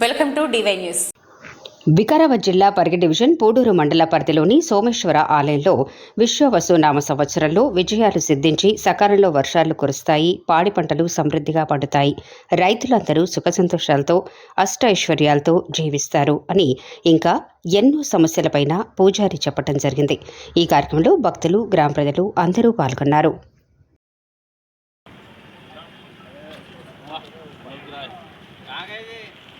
Welcome to DY news. Vikarabad జిల్లా Parigi division Pudur మండల పరిధిలోని సోమేశ్వర ఆలయంలో విశ్వవసు నామ సంవత్సరంలో విజయాలు సిద్ధించి సకాలంలో వర్షాలు కురుస్తాయి పాడి పంటలు సమృద్ధిగా పండుతాయి. రైతులందరూ సుఖ సంతోషాలతో అష్టైశ్వర్యాలతో జీవిస్తారు అని ఇంకా ఎన్నో సమస్యలపైన పూజారి చెప్పడం జరిగింది. ఈ కార్యక్రమంలో భక్తులు గ్రామ ప్రజలు అందరూ పాల్గొన్నారు.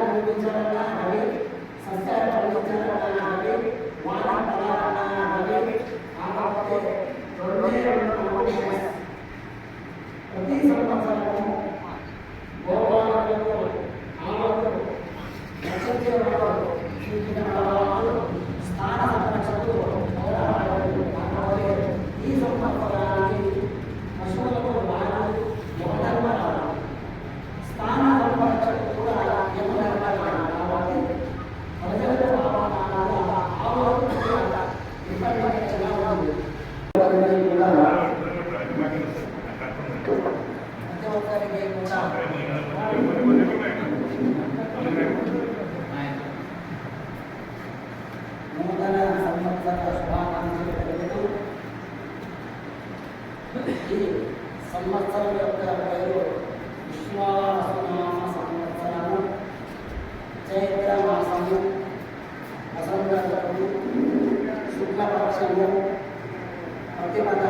మేఘాలు కనిపించాలన్నా రవి సస్యాలు పండించాలన్నా కానీ వాన ప్రతి ఒక్కరికి కూడా నూతన సంవత్సర శుభాకాంక్షలు. తెలుపుతూ ఈ సంవత్సరం యొక్క పేరు విశ్వాసనామ సంవత్సరము చైత్ర మాసము వసంత శుక్లపక్షము. ప్రతిపద